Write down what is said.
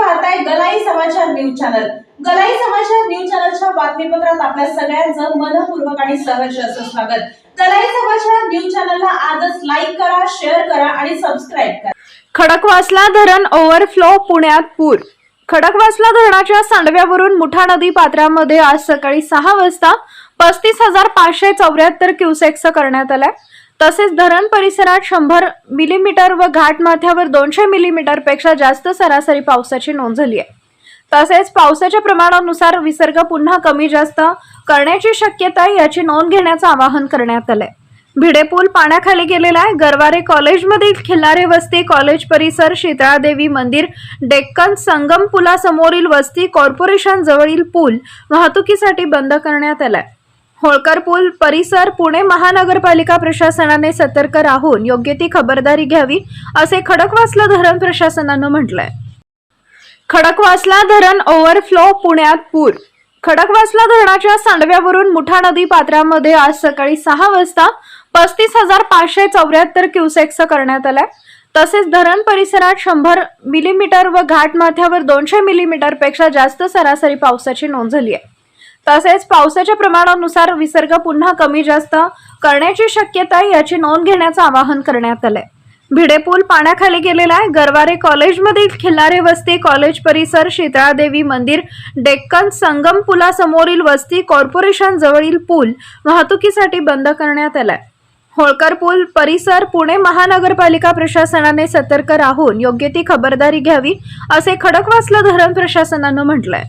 पाहताय गलाई समाचार news channel. गलाई समाचार न्यूज चॅनलच्या बातमीपत्रात आपल्या सगळ्यांचं मनपूर्वक आणि सहर्ष असं स्वागत. गलाई समाचार न्यूज चॅनलला आजच लाईक करा शेअर करा आणि सबस्क्राईब करा. खडकवासला धरण ओव्हरफ्लो पुण्यात पूर. खडकवासला धरणाच्या सांडव्यावरून मुठा नदी पात्रामध्ये आज सकाळी सहा वाजता पस्तीस हजार पाचशे चौऱ्याहत्तर क्युसेक्स करण्यात आलाय. तसेच धरण परिसरात शंभर मिलीमीटर व घाटमाथ्यावर दोनशे मिलीमीटरपेक्षा जास्त सरासरी पावसाची नोंद झाली आहे. तसेच पावसाच्या प्रमाणानुसार विसर्ग पुन्हा कमी जास्त करण्याची शक्यता आहे याची नोंद घेण्याचं आवाहन करण्यात आलंय. भिडे पूल पाण्याखाली गेलेला आहे. गरवारे कॉलेजमधील खिल्लारे वस्ती कॉलेज परिसर शीतळादेवी मंदिर डेक्कन संगम पुलासमोरील वस्ती कॉर्पोरेशन जवळील पूल वाहतुकीसाठी बंद करण्यात आलाय. होळकर पूल परिसर पुणे महानगरपालिका प्रशासनाने सतर्क राहून योग्य ती खबरदारी घ्यावी असे खडकवासला धरण प्रशासनानं म्हटलंय. खडकवासला धरण ओव्हरफ्लो पुण्यात पूर. खडकवासला धरणाच्या सांडव्यावरून मुठा नदी पात्रामध्ये आज सकाळी सहा वाजता पस्तीस हजार पाचशे चौऱ्याहत्तर क्युसेक्स करण्यात आलाय. तसेच धरण परिसरात शंभर मिलीमीटर व घाटमाथ्यावर दोनशे मिलीमीटरपेक्षा जास्त सरासरी पावसाची नोंद झाली आहे. तसेच पावसाच्या प्रमाणानुसार विसर्ग पुन्हा कमी जास्त करण्याची शक्यता आहे याची नोंद घेण्याचं आवाहन करण्यात आलंय. भिडे पूल पाण्याखाली गेलेला आहे. गरवारे कॉलेजमधील खिल्लारे वस्ती कॉलेज परिसर शीतळादेवी मंदिर डेक्कन संगम पुलासमोरील वस्ती कॉर्पोरेशन जवळील पूल वाहतुकीसाठी बंद करण्यात आलाय. होळकर पूल परिसर पुणे महानगरपालिका प्रशासनाने सतर्क राहून योग्य ती खबरदारी घ्यावी असे खडकवासला धरण प्रशासनानं म्हटलंय.